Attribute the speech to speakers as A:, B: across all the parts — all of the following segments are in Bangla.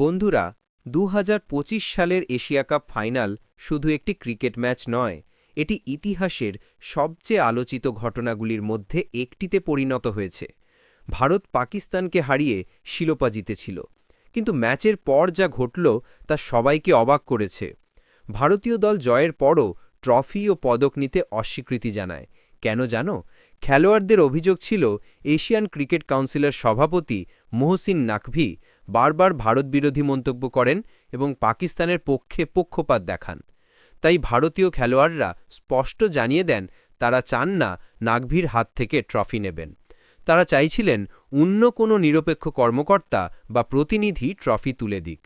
A: বন্ধুরা দু হাজার পঁচিশ সালের এশিয়া কাপ ফাইনাল শুধু একটি ক্রিকেট ম্যাচ নয়, এটি ইতিহাসের সবচেয়ে আলোচিত ঘটনাগুলির মধ্যে একটিতে পরিণত হয়েছে। ভারত পাকিস্তানকে হারিয়ে শিলোপা জিতেছিল, কিন্তু ম্যাচের পর যা ঘটল তা সবাইকে অবাক করেছে। ভারতীয় দল জয়ের পরও ট্রফি ও পদক নিতে অস্বীকৃতি জানায় কেন জানো? খেলোয়াড়দের অভিযোগ ছিল এশিয়ান ক্রিকেট কাউন্সিলের সভাপতি মোহসিন নাকভি বারবার ভারতবিরোধী মন্তব্য করেন এবং পাকিস্তানের পক্ষে পক্ষপাত দেখান। তাই ভারতীয় খেলোয়াড়রা স্পষ্ট জানিয়ে দেন, তারা চান না নাকভির হাত থেকে ট্রফি নেবেন। তারা চাইছিলেন অন্য কোনো নিরপেক্ষ কর্মকর্তা বা প্রতিনিধি ট্রফি তুলে দিক।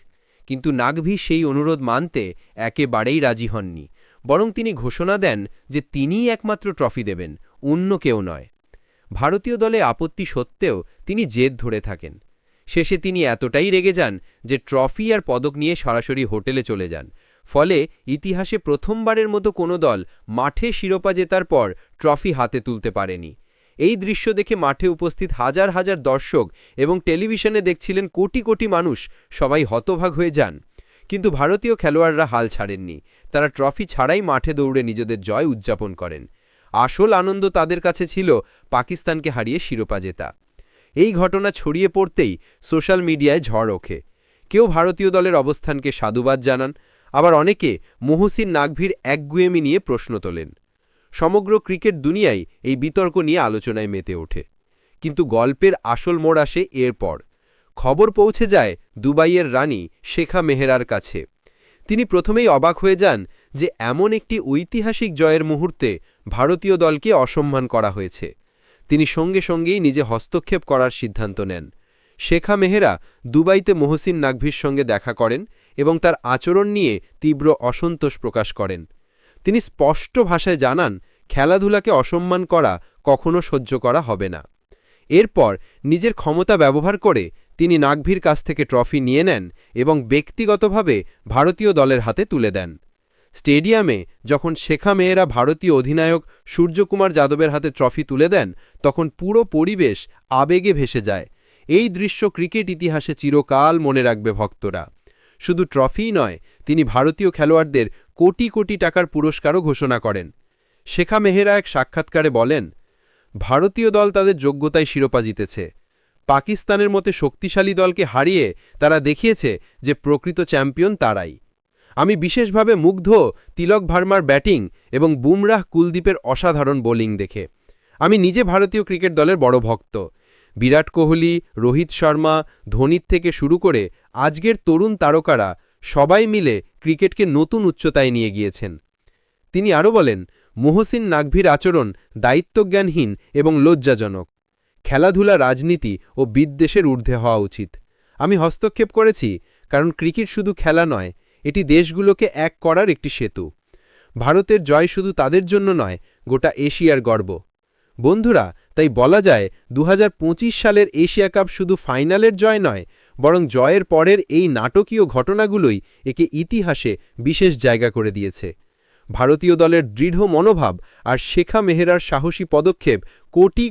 A: কিন্তু নাগভি সেই অনুরোধ মানতে একেবারেই রাজি হননি। বরং তিনি ঘোষণা দেন যে তিনিই একমাত্র ট্রফি দেবেন, অন্য কেউ নয়। ভারতীয় দলে আপত্তি সত্ত্বেও তিনি জেদ ধরে থাকেন। শেষে তিনি এতটাই রেগে যান যে ট্রফি আর পদক নিয়ে সরাসরি হোটেলে চলে যান। ফলে ইতিহাসে প্রথমবারের মতো কোনো দল মাঠে শিরোপা জেতার পর ট্রফি হাতে তুলতে পারেনি। এই দৃশ্য দেখে মাঠে উপস্থিত হাজার হাজার দর্শক এবং টেলিভিশনে দেখছিলেন কোটি কোটি মানুষ সবাই হতভাগ হয়ে যান। কিন্তু ভারতীয় খেলোয়াড়রা হাল ছাড়েননি। তারা ট্রফি ছাড়াই মাঠে দৌড়ে নিজেদের জয় উদযাপন করেন। আসল আনন্দ তাদের কাছে ছিল পাকিস্তানকে হারিয়ে শিরোপা জেতা। এই ঘটনা ছড়িয়ে পড়তেই সোশ্যাল মিডিয়ায় ঝড় ওঠে। কেউ ভারতীয় দলের অবস্থানকে সাধুবাদ জানান, আবার অনেকে মহসিন নাগভির একগুয়েমি নিয়ে প্রশ্ন তোলেন। সমগ্র ক্রিকেট দুনিয়ায় এই বিতর্ক নিয়ে আলোচনায় মেতে ওঠে। কিন্তু গল্পের আসল মোড় আসে এরপর। খবর পৌঁছে যায় দুবাইয়ের রানী শেখা মেহেরার কাছে। তিনি প্রথমেই অবাক হয়ে যান যে এমন একটি ঐতিহাসিক জয়ের মুহূর্তে ভারতীয় দলকে অসম্মান করা হয়েছে। তিনি সঙ্গে সঙ্গেই নিজে হস্তক্ষেপ করার সিদ্ধান্ত নেন। শেখা মেহেরা দুবাইতে মহসিন নাগভির সঙ্গে দেখা করেন এবং তার আচরণ নিয়ে তীব্র অসন্তোষ প্রকাশ করেন। তিনি স্পষ্ট ভাষায় জানান, খেলাধুলাকে অসম্মান করা কখনো সহ্য করা হবে না। এরপর নিজের ক্ষমতা ব্যবহার করে তিনি নাগভির কাছ থেকে ট্রফি নিয়ে নেন এবং ব্যক্তিগতভাবে ভারতীয় দলের হাতে তুলে দেন। স্টেডিয়ামে যখন শেখা মেয়েরা ভারতীয় অধিনায়ক সূর্যকুমার যাদবের হাতে ট্রফি তুলে দেন, তখন পুরো পরিবেশ আবেগে ভেসে যায়। এই দৃশ্য ক্রিকেট ইতিহাসে চিরকাল মনে রাখবে ভক্তরা। শুধু ট্রফিই নয়, তিনি ভারতীয় খেলোয়াড়দের কোটি কোটি টাকার পুরস্কারও ঘোষণা করেন। শেখা মেহেরা এক সাক্ষাৎকারে বলেন, ভারতীয় দল তাদের যোগ্যতায় শিরোপা জিতেছে। পাকিস্তানের মতে শক্তিশালী দলকে হারিয়ে তারা দেখিয়েছে যে প্রকৃত চ্যাম্পিয়ন তারাই। আমি বিশেষভাবে মুগ্ধ তিলক ভার্মার ব্যাটিং এবং বুমরাহ কুলদীপের অসাধারণ বোলিং দেখে। আমি নিজে ভারতীয় ক্রিকেট দলের বড় ভক্ত। বিরাট কোহলি, রোহিত শর্মা, ধোনির থেকে শুরু করে আজকের তরুণ তারকারা সবাই মিলে ক্রিকেটকে নতুন উচ্চতায় নিয়ে গিয়েছেন। তিনি আরও বলেন, মোহসিন নাগভির আচরণ দায়িত্বজ্ঞানহীন এবং লজ্জাজনক। খেলাধুলা, রাজনীতি ও বিদ্বেষের ঊর্ধ্বে হওয়া উচিত। আমি হস্তক্ষেপ করেছি, কারণ ক্রিকেট শুধু খেলা নয়, এটি দেশগুলোকে এক করার একটি সেতু। ভারতের জয় শুধু তাদের জন্য নয়, গোটা এশিয়ার গর্ব। বন্ধুরা, তাই বলা যায় দু হাজার পঁচিশ সালের এশিয়া কাপ শুধু ফাইনালের জয় নয়, বরং জয়ের পরের এই নাটকীয় ঘটনাগুলোই একে ইতিহাসে বিশেষ জায়গা করে দিয়েছে। ভারতীয় দলের দৃঢ় মনোভাব আর শেখা মেহেরার সাহসী পদক্ষেপ কোটি